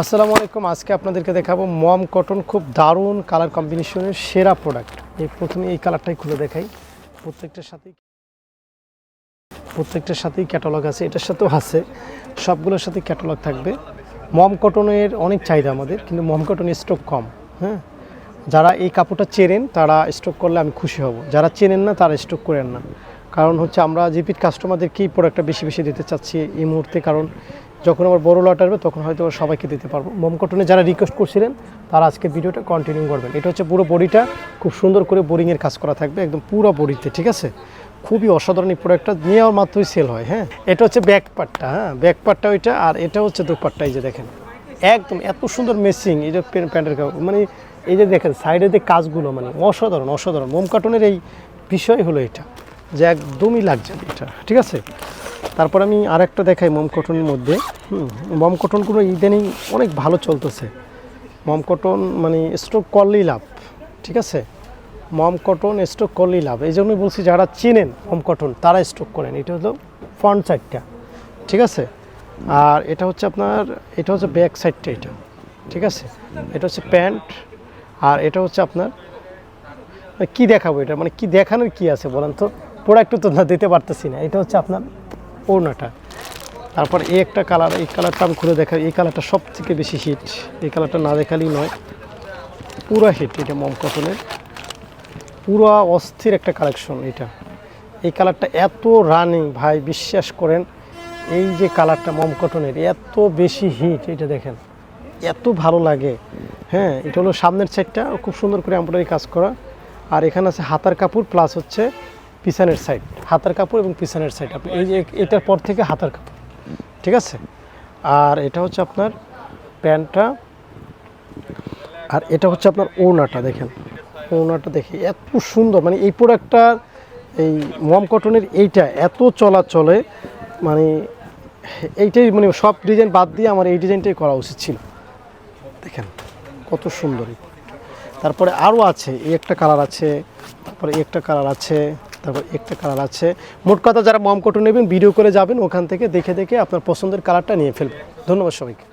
আসসালামু আলাইকুম। আজকে আপনাদেরকে দেখাবো মম কটন খুব দারুণ কালার কম্বিনেশনের সেরা প্রোডাক্ট। এই প্রথমে এই কালারটাই খুলে দেখাই। প্রত্যেকটার সাথেই প্রত্যেকটার সাথেই ক্যাটালগ আছে, এটার সাথেও আছে। সবগুলোর সাথে ক্যাটালগ থাকবে। মম কটনের অনেক চাহিদা আমাদের, কিন্তু মম কটনের স্টক কম হ্যাঁ? যারা এই কাপড়টা চেনেন, তারা স্টক করলে আমি খুশি হব। যারা চেনেন না, তারা স্টক করেন না। কারণ হচ্ছে আমরা জিপির কাস্টমারদেরকে এই প্রোডাক্টটা বেশি বেশি দিতে চাচ্ছি এই মুহূর্তে? কারণ যখন আমার বড় লট আসবে, তখন হয়তো সবাইকে দিতে পারব। মম কটনে যারা রিকোয়েস্ট করছিলেন, তারা আজকে ভিডিওটা কন্টিনিউ করবেন। এটা হচ্ছে পুরো বডিটা খুব সুন্দর করে বোরিংয়ের কাজ করা থাকবে, একদম পুরো বডিতে ঠিক আছে? খুবই অসাধারণ এই প্রোডাক্টটা নেওয়ার মাত্রই সেল হয় হ্যাঁ? এটা হচ্ছে ব্যাক পার্টটা হ্যাঁ? ব্যাক পার্টটা ওইটা, আর এটা হচ্ছে দোপাট্টা, এই যে দেখেন। একদম এত সুন্দর মেসিং এই যে প্যান- প্যান্টের মানে এই যে দেখেন সাইডে যে কাজগুলো মানে অসাধারণ অসাধারণ। মোম কার্টনের এই বিষয় হলো এটা। যে একদমই লাগছে এটা, ঠিক আছে? তারপর আমি আর একটা দেখাই মোম কটনের মধ্যে। হুম, মম কটনগুলো ইদানিং অনেক ভালো চলতেছে। মম কটন মানে স্টক করলেই লাভ, ঠিক আছে? মম কটন স্টক করলেই লাভ। এই জন্যই বলছি যারা চেনেন মম কটন, তারা স্টক করেন। এটা হলো ফ্রন্ট সাইডটা ঠিক আছে? আর এটা হচ্ছে আপনার, এটা হচ্ছে ব্যাক সাইডটা এটা, ঠিক আছে? এটা হচ্ছে প্যান্ট, আর এটা হচ্ছে আপনার, কি দেখাবো এটা? মানে কি দেখানোর কি আছে বলেন তো? প্রোডাক্ট তো না, দিতে পারতেছি না। এটা হচ্ছে আপনার ওড়নাটা। তারপর এই একটা কালার, এই কালারটা আমি খুলে দেখা এই কালারটা সব থেকে বেশি হিট। এই কালারটা না দেখালেই নয়। পুরো হিট এটা মম কটনের। পুরো অস্থির একটা কালেকশন এটা। এই কালারটা এত রানিং, ভাই বিশ্বাস করেন, এই যে কালারটা মম কটনের, এত বেশি হিট এটা দেখেন। এত ভালো লাগে। হ্যাঁ এটা হলো সামনের সাইডটা খুব সুন্দর করে এমব্রয়ডারি কাজ করা। আর এখানে আছে হাতার কাপড় প্লাস হচ্ছে পিছনের সাইড হাতার কাপড় এবং পিছনের সাইড আপনি এই যে এটার পর থেকে হাতার কাপড়, ঠিক আছে? আর এটা হচ্ছে আপনার প্যান্টটা, আর এটা হচ্ছে আপনার ওড়নাটা, দেখেন। ওড়নাটা দেখে এত সুন্দর মানে এই প্রোডাক্টটা এই মম কটনের এইটা এত চলাচলে মানে এইটাই মানে সব ডিজাইন বাদ দিয়ে আমার এই ডিজাইনটাই করা উচিত ছিল। দেখেন, কত সুন্দর তারপরে আরও আছে, এই একটা কালার আছে, তারপরে একটা কালার আছে। তারপর একটা কালার আছে। মোট কথা যারা মম কটু নেবেন ভিডিও করে যাবেন, ওখান থেকে দেখে দেখে আপনার পছন্দের কালারটা নিয়ে ফেলবেন। ধন্যবাদ সবাইকে।